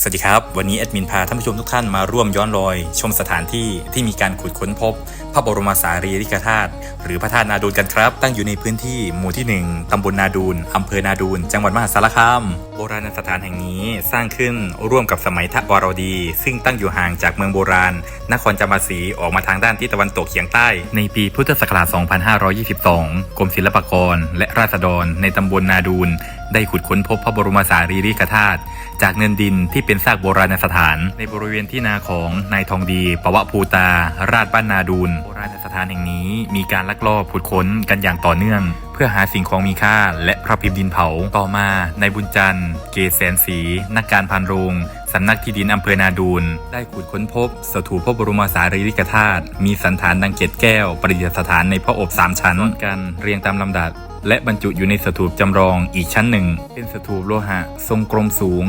สวัสดีครับ วันนี้แอดมินพาท่านผู้ชมทุกท่านมาร่วมย้อนรอย ชมสถานที่ที่มีการขุดค้นพบ พระบรมสารีริกธาตุหรือพระธาตุนาดูลกันครับ ตั้งอยู่ในพื้นที่หมู่ที่ 1ตำบลนาดูลอำเภอนาดูลจังหวัดมหาสารคามโบราณสถานแห่งนี้สร้างขึ้นร่วมกับสมัยทวารวดี ซึ่งตั้งอยู่ห่างจากเมืองโบราณ นครจามาสีออกมาทางด้านทิศตะวันตกเฉียงใต้ ในปีพุทธศักราช 2522 กรมศิลปากร และราษฎรในตำบลนาดูลได้ขุดค้นพบพระบรมสารีริกธาตุจากเนินดินที่เป็นซากโบราณสถาน ในบริเวณที่นาของนายทองดีปวะภูตา ราชบ้านนาดูลโบราณสถานแห่งนี้มีการลักลอบขุดค้นกันอย่างต่อเนื่อง เพื่อหาสิ่งของมีค่าและพระพิมพ์ดินเผาต่อมานายบุญจันทร์ เกษแสนสี นักการพันโรง สำนักที่ดินอำเภอนาดูลได้ขุดค้นพบสถูปพระบรมสารีริกธาตุมีสันฐานดังเกตแก้ว ประดิษฐานในพระอบสามชั้นกันเรียงตามลำดับและบรรจุอยู่ในสถูปจำลองอีกชั้นหนึ่ง เป็นสถูปโลหะ ทรงกลมสูง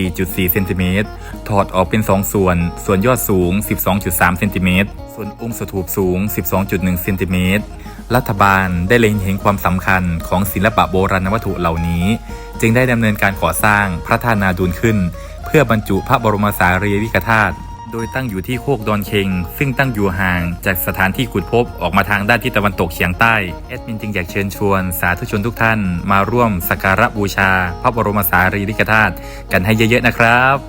24.4 เซนติเมตร ถอดออกเป็น 2 ส่วน ส่วนยอดสูง 12.3 เซนติเมตร ส่วนองค์สถูปสูง 12.1 เซนติเมตร รัฐบาลได้เล็งเห็นความสำคัญของศิลปะโบราณวัตถุเหล่านี้ จึงได้ดำเนินการก่อสร้างพระธาตุนาดูลขึ้น เพื่อบรรจุพระบรมสารีริกธาตุโดยตั้งอยู่ที่โคกดอนเคงซึ่งตั้งอยู่ห่างจากสถานที่ขุดพบออกมาทางด้านทิศตะวันตกเฉียงใต้แอดมินจึงอยากเชิญชวน สาธุชนทุกท่านมาร่วมสักการะบูชา พระบรมสารีริกธาตุกันให้เยอะๆนะครับ